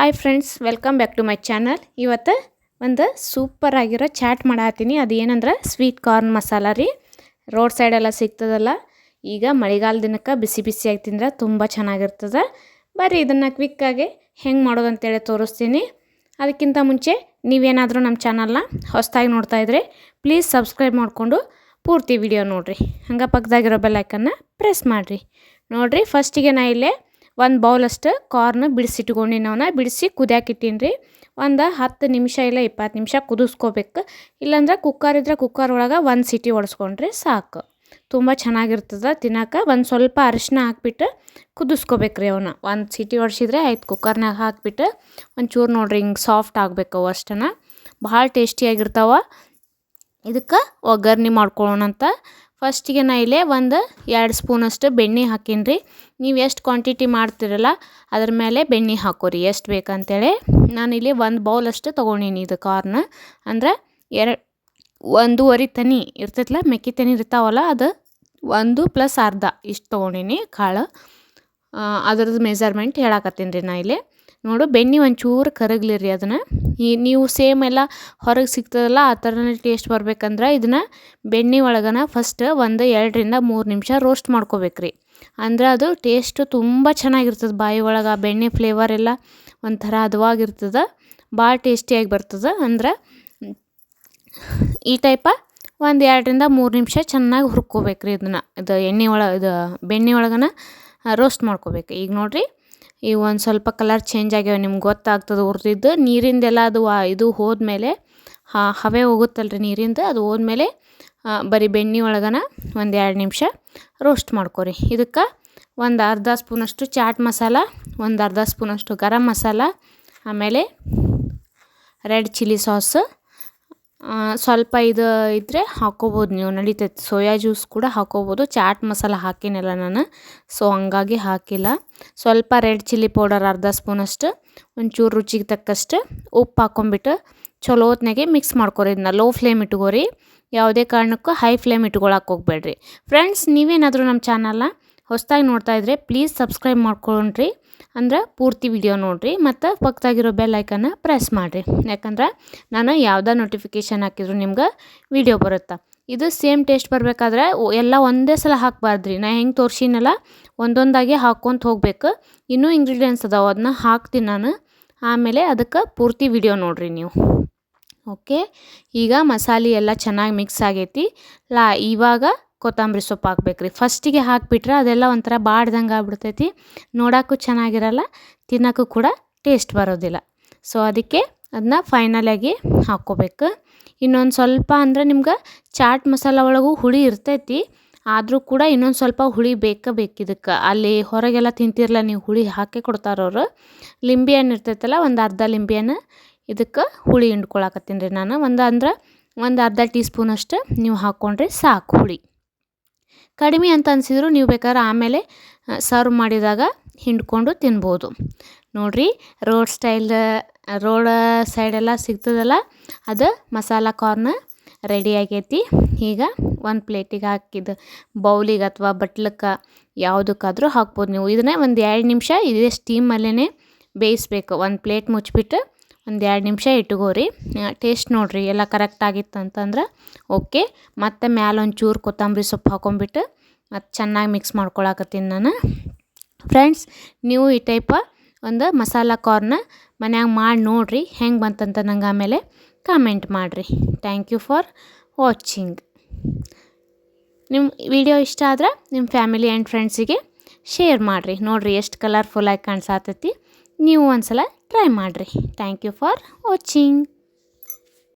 Hi friends welcome back to my channel ಇವತ್ತು ಒಂದು super ಆಗಿರೋ ಚಾಟ್ ಮಾಡತ್ತೀನಿ ಅದು ಏನಂದ್ರೆ ಸ್ವೀಟ್ ಕಾರ್ನ್ ಮಸಾಲ ರೀ. ರೋಡ್ ಸೈಡೆಲ್ಲ ಸಿಗ್ತದಲ್ಲ. ಈಗ ಮಳೆಗಾಲ ದಿನಕ್ಕೆ ಬಿಸಿ ಬಿಸಿಯಾಗಿ ತಿಂದ್ರೆ ತುಂಬ ಚೆನ್ನಾಗಿರ್ತದೆ. ಬರ್ರಿ ಇದನ್ನು ಕ್ವಿಕ್ಕಾಗಿ ಹೆಂಗೆ ಮಾಡೋದು ಅಂತೇಳಿ ತೋರಿಸ್ತೀನಿ. ಅದಕ್ಕಿಂತ ಮುಂಚೆ ನೀವೇನಾದರೂ ನಮ್ಮ ಚಾನಲ್ನ ಹೊಸದಾಗಿ ನೋಡ್ತಾ ಇದ್ರೆ ಪ್ಲೀಸ್ ಸಬ್ಸ್ಕ್ರೈಬ್ ಮಾಡಿಕೊಂಡು ಪೂರ್ತಿ ವಿಡಿಯೋ ನೋಡಿರಿ. ಹಂಗೆ ಪಕ್ಕದಾಗಿರೋ ಬೆಲ್ಲೈಕನ್ನ ಪ್ರೆಸ್ ಮಾಡಿರಿ. ನೋಡಿರಿ ಫಸ್ಟಿಗೆ ನಾ ಇಲ್ಲೇ ಒಂದು ಬೌಲಷ್ಟು ಕಾರ್ನ ಬಿಡಿಸಿಟ್ಕೊಂಡಿನಿ ಅವನ್ನ ಬಿಡಿಸಿ ಕುದಿಯಾಕಿಟ್ಟೀನಿ ರೀ ಒಂದು ಹತ್ತು ನಿಮಿಷ ಇಲ್ಲ ಇಪ್ಪತ್ತು ನಿಮಿಷ ಕುದಿಸ್ಕೋಬೇಕು. ಇಲ್ಲಾಂದ್ರೆ ಕುಕ್ಕರ್ ಇದ್ರೆ ಕುಕ್ಕರ್ ಒಳಗೆ ಒಂದು ಸಿಟಿ ಹೊಡೆಸ್ಕೊಂಡ್ರೆ ಸಾಕು. ತುಂಬ ಚೆನ್ನಾಗಿರ್ತದೆ ತಿನ್ನೋಕೆ. ಒಂದು ಸ್ವಲ್ಪ ಅರಿಶಿನ ಹಾಕ್ಬಿಟ್ಟು ಕುದಿಸ್ಕೋಬೇಕ್ರಿ ಅವನ್ನ ಒಂದು ಸಿಟಿ ಹೊಡ್ಸಿದ್ರೆ ಆಯ್ತು ಕುಕ್ಕರ್ನಾಗ ಹಾಕ್ಬಿಟ್ಟು ಒಂಚೂರು ನೋಡ್ರಿ ಹಿಂಗೆ ಸಾಫ್ಟ್ ಆಗಬೇಕು ಅಷ್ಟನ್ನ ಭಾಳ ಟೇಸ್ಟಿಯಾಗಿರ್ತಾವೆ ಇದಕ್ಕೆ ಒಗ್ಗರ್ಣೆ ಮಾಡ್ಕೊಳ್ಳೋಣ ಅಂತ ಫಸ್ಟಿಗೆ ನಾ ಇಲ್ಲೇ ಒಂದು ಎರಡು ಸ್ಪೂನಷ್ಟು ಬೆಣ್ಣೆ ಹಾಕೀನಿ ರೀ. ನೀವು ಎಷ್ಟು ಕ್ವಾಂಟಿಟಿ ಮಾಡ್ತಿರಲ್ಲ ಅದ್ರ ಮೇಲೆ ಬೆಣ್ಣೆ ಹಾಕೋರಿ, ಎಷ್ಟು ಬೇಕಂತೇಳಿ. ನಾನಿಲ್ಲಿ ಒಂದು ಬೌಲಷ್ಟು ತೊಗೊಂಡೀನಿ ಇದು ಕಾರ್ನ. ಅಂದ್ರೆ ಎರಡು ಒಂದೂವರೆ ತನಿ ಇರ್ತೈತಲ್ಲ ಮೆಕ್ಕಿ ತನಿ ಇರ್ತಾವಲ್ಲ, ಅದು ಒಂದು ಪ್ಲಸ್ ಅರ್ಧ ಇಷ್ಟು ತೊಗೊಂಡೀನಿ ಕಾಳು. ಅದ್ರದ್ದು ಮೆಜರ್ಮೆಂಟ್ ಹೇಳಕತ್ತೀನಿ ರೀ ನಾ ಇಲ್ಲಿ. ನೋಡು, ಬೆಣ್ಣೆ ಒಂಚೂರು ಕರಗ್ಲಿ ರೀ ಅದನ್ನು. ಈ ನೀವು ಸೇಮ್ ಎಲ್ಲ ಹೊರಗೆ ಸಿಗ್ತದಲ್ಲ, ಆ ಥರನೇ ಟೇಸ್ಟ್ ಬರ್ಬೇಕಂದ್ರೆ ಇದನ್ನು ಬೆಣ್ಣೆ ಒಳಗನ ಫಸ್ಟ್ ಒಂದು ಎರಡರಿಂದ ಮೂರು ನಿಮಿಷ ರೋಸ್ಟ್ ಮಾಡ್ಕೋಬೇಕ್ರಿ. ಅಂದ್ರೆ ಅದು ಟೇಸ್ಟು ತುಂಬ ಚೆನ್ನಾಗಿರ್ತದೆ, ಬಾಯಿ ಒಳಗೆ ಆ ಬೆಣ್ಣೆ ಫ್ಲೇವರ್ ಎಲ್ಲ ಒಂಥರ ಹದವಾಗಿರ್ತದೆ ಭಾಳ ಟೇಸ್ಟಿಯಾಗಿ ಬರ್ತದೆ. ಅಂದ್ರೆ ಈ ಟೈಪ ಒಂದು ಎರಡರಿಂದ ಮೂರು ನಿಮಿಷ ಚೆನ್ನಾಗಿ ಹುರ್ಕೋಬೇಕ್ರಿ ಇದನ್ನು, ಇದು ಎಣ್ಣೆ ಒಳ, ಇದು ಬೆಣ್ಣೆ ಒಳಗನ ರೋಸ್ಟ್ ಮಾಡ್ಕೋಬೇಕು. ಈಗ ನೋಡಿರಿ. ಈಗ ಒಂದು ಸ್ವಲ್ಪ ಕಲರ್ ಚೇಂಜ್ ಆಗ್ಯಾವ, ನಿಮ್ಗೆ ಗೊತ್ತಾಗ್ತದೆ ಹುರಿದಿದ್ದು ನೀರಿಂದೆಲ್ಲ ಅದು ಇದು ಹೋದ್ಮೇಲೆ ಹವೆ ಹೋಗುತ್ತಲ್ರಿ ನೀರಿಂದ, ಅದು ಹೋದ್ಮೇಲೆ ಬರೀ ಬೆಣ್ಣೆ ಒಳಗನ ಒಂದು ಎರಡು ನಿಮಿಷ ರೋಸ್ಟ್ ಮಾಡ್ಕೊರಿ. ಇದಕ್ಕೆ ಒಂದು ಅರ್ಧ ಸ್ಪೂನಷ್ಟು ಚಾಟ್ ಮಸಾಲ, ಒಂದು ಅರ್ಧ ಸ್ಪೂನಷ್ಟು ಗರಂ ಮಸಾಲ, ಆಮೇಲೆ ರೆಡ್ ಚಿಲ್ಲಿ ಸಾಸ್ ಸ್ವಲ್ಪ ಇದು ಇದ್ದರೆ ಹಾಕ್ಕೋಬೋದು ನೀವು ನಡೀತೈತೆ ಸೋಯಾ ಜ್ಯೂಸ್ ಕೂಡ ಹಾಕ್ಕೋಬೋದು ಚಾಟ್ ಮಸಾಲ ಹಾಕಿನಲ್ಲ ನಾನು. ಸೊ ಹಂಗಾಗಿ ಹಾಕಿಲ್ಲ. ಸ್ವಲ್ಪ ರೆಡ್ ಚಿಲ್ಲಿ ಪೌಡರ್ ಅರ್ಧ ಸ್ಪೂನಷ್ಟು ಒಂಚೂರು ರುಚಿಗೆ ತಕ್ಕಷ್ಟು ಉಪ್ಪು ಹಾಕ್ಕೊಂಬಿಟ್ಟು ಚಲೋ ಹೊತ್ನಾಗೆ ಮಿಕ್ಸ್ ಮಾಡ್ಕೊರಿ ಇದನ್ನ. ಲೋ ಫ್ಲೇಮ್ ಇಟ್ಕೋರಿ. ಯಾವುದೇ ಕಾರಣಕ್ಕೂ ಹೈ ಫ್ಲೇಮ್ ಇಟ್ಕೊಳಕ್ಕೆ ಹೋಗ್ಬೇಡ್ರಿ. ಫ್ರೆಂಡ್ಸ್ ನೀವೇನಾದರೂ ನಮ್ಮ ಚಾನಲ್ನ ಹೊಸದಾಗಿ ನೋಡ್ತಾ ಇದ್ರೆ ಪ್ಲೀಸ್ ಸಬ್ಸ್ಕ್ರೈಬ್ ಮಾಡ್ಕೊಳ್ರಿ ಅಂದ್ರೆ ಪೂರ್ತಿ ವಿಡಿಯೋ ನೋಡಿರಿ. ಮತ್ತು ಪಕ್ಕದಾಗಿರೋ ಬೆಲ್ ಐಕನ್ನ ಪ್ರೆಸ್ ಮಾಡಿರಿ. ಯಾಕಂದ್ರೆ ನಾನು ಯಾವುದೇ ನೋಟಿಫಿಕೇಷನ್ ಹಾಕಿದ್ರು ನಿಮ್ಗೆ ವಿಡಿಯೋ ಬರುತ್ತೆ. ಇದು ಸೇಮ್ ಟೇಸ್ಟ್ ಬರಬೇಕಾದ್ರೆ ಎಲ್ಲ ಒಂದೇ ಸಲ ಹಾಕಬಾರ್ದ್ರಿ. ನಾ ಹೆಂಗೆ ತೋರಿಸಿನಲ್ಲ, ಒಂದೊಂದಾಗಿ ಹಾಕ್ಕೊಂತ ಹೋಗ್ಬೇಕು. ಇನ್ನೂ ಇಂಗ್ರೀಡಿಯೆಂಟ್ಸ್ ಅದಾವೆ ಅದನ್ನ ಹಾಕ್ತೀನಿ ನಾನು. ಆಮೇಲೆ ಅದಕ್ಕೆ ಪೂರ್ತಿ ವಿಡಿಯೋ ನೋಡಿರಿ ನೀವು. ಓಕೆ ಈಗ ಮಸಾಲೆ ಎಲ್ಲ ಚೆನ್ನಾಗಿ ಮಿಕ್ಸ್ ಆಗೈತಿ. ಲಾ, ಇವಾಗ ಕೊತ್ತಂಬರಿ ಸೊಪ್ಪು ಹಾಕ್ಬೇಕು ರೀ ಫಸ್ಟಿಗೆ ಹಾಕಿಬಿಟ್ರೆ ಅದೆಲ್ಲ ಒಂಥರ ಬಾಡ್ದಂಗೆ ಆಗ್ಬಿಡ್ತೈತಿ. ನೋಡೋಕ್ಕೂ ಚೆನ್ನಾಗಿರಲ್ಲ, ತಿನ್ನೋಕ್ಕೂ ಕೂಡ ಟೇಸ್ಟ್ ಬರೋದಿಲ್ಲ. ಸೊ ಅದಕ್ಕೆ ಅದನ್ನ ಫೈನಲಾಗಿ ಹಾಕ್ಕೋಬೇಕು. ಇನ್ನೊಂದು ಸ್ವಲ್ಪ ಅಂದ್ರೆ ನಿಮ್ಗೆ ಚಾಟ್ ಮಸಾಲ ಒಳಗೂ ಹುಳಿ ಇರ್ತೈತಿ. ಆದರೂ ಕೂಡ ಇನ್ನೊಂದು ಸ್ವಲ್ಪ ಹುಳಿ ಬೇಕೇ ಬೇಕು ಇದಕ್ಕೆ. ಅಲ್ಲಿ ಹೊರಗೆಲ್ಲ ತಿಂತಿರಲ್ಲ ನೀವು, ಹುಳಿ ಹಾಕಿ ಕೊಡ್ತಾರವ್ರು ಲಿಂಬೆ ಹಣ್ಣು ಇರ್ತೈತಲ್ಲ, ಒಂದು ಅರ್ಧ ಲಿಂಬೆ ಹಣ್ಣು ಇದಕ್ಕೆ ಹುಳಿ ಹಿಂಡ್ಕೊಳಕತ್ತೀನಿ ರೀ ನಾನು. ಒಂದು ಅಂದ್ರೆ ಒಂದು ಅರ್ಧ ಟೀ ಸ್ಪೂನಷ್ಟು ನೀವು ಹಾಕ್ಕೊಂಡ್ರೆ ಸಾಕು ಹುಳಿ. ಕಡಿಮೆ ಅಂತ ಅನಿಸಿದ್ರು ನೀವು ಬೇಕಾದ್ರೆ ಆಮೇಲೆ ಸರ್ವ್ ಮಾಡಿದಾಗ ಹಿಂಡ್ಕೊಂಡು ತಿನ್ಬೋದು. ನೋಡಿರಿ ರೋಡ್ ಸ್ಟೈಲ್ ರೋಡ್ ಸೈಡೆಲ್ಲ ಸಿಗ್ತದಲ್ಲ, ಅದು ಮಸಾಲ ಕಾರ್ನ್ ರೆಡಿ ಆಗೈತಿ. ಈಗ ಒಂದು ಪ್ಲೇಟಿಗೆ ಹಾಕಿದ ಬೌಲಿಗೆ ಅಥವಾ ಬಟ್ಲಕ್ಕೆ ಯಾವುದಕ್ಕಾದರೂ ಹಾಕ್ಬೋದು ನೀವು. ಇದನ್ನೇ ಒಂದು ಎರಡು ನಿಮಿಷ ಇದೇ ಸ್ಟೀಮಲ್ಲೇ ಬೇಯಿಸ್ಬೇಕು. ಒಂದು ಪ್ಲೇಟ್ ಮುಚ್ಚಿಬಿಟ್ಟು ಒಂದು ಎರಡು ನಿಮಿಷ ಇಟ್ಕೋರಿ. ಟೇಸ್ಟ್ ನೋಡಿರಿ ಎಲ್ಲ ಕರೆಕ್ಟ್ ಆಗಿತ್ತು ಅಂತಂದ್ರೆ ಓಕೆ ಮತ್ತು ಮ್ಯಾಲೆ ಒಂಚೂರು ಕೊತ್ತಂಬರಿ ಸೊಪ್ಪು ಹಾಕೊಂಬಿಟ್ಟು ಮತ್ತು ಚೆನ್ನಾಗಿ ಮಿಕ್ಸ್ ಮಾಡ್ಕೊಳಕತ್ತೀನಿ ನಾನು. ಫ್ರೆಂಡ್ಸ್ ನೀವು ಈ ಟೈಪ ಒಂದು ಮಸಾಲ ಕಾರ್ನ ಮನ್ಯಾಗ ಮಾಡಿ ನೋಡಿರಿ ಹೆಂಗೆ ಬಂತಂತ ನಂಗೆ ಆಮೇಲೆ ಕಾಮೆಂಟ್ ಮಾಡಿರಿ. ಥ್ಯಾಂಕ್ ಯು ಫಾರ್ ವಾಚಿಂಗ್ ನಿಮ್ಮ ವಿಡಿಯೋ ಇಷ್ಟ ಆದ್ರೆ ನಿಮ್ಮ ಫ್ಯಾಮಿಲಿ ಆ್ಯಂಡ್ ಫ್ರೆಂಡ್ಸಿಗೆ ಶೇರ್ ಮಾಡಿರಿ. ನೋಡಿರಿ ಎಷ್ಟು ಕಲರ್ಫುಲ್ಲಾಗಿ ಕಾಣಿಸಾತೈತಿ. ನೀವು ಒಂದು ಸಲ ಟ್ರೈ ಮಾಡಿರಿ. Thank you for watching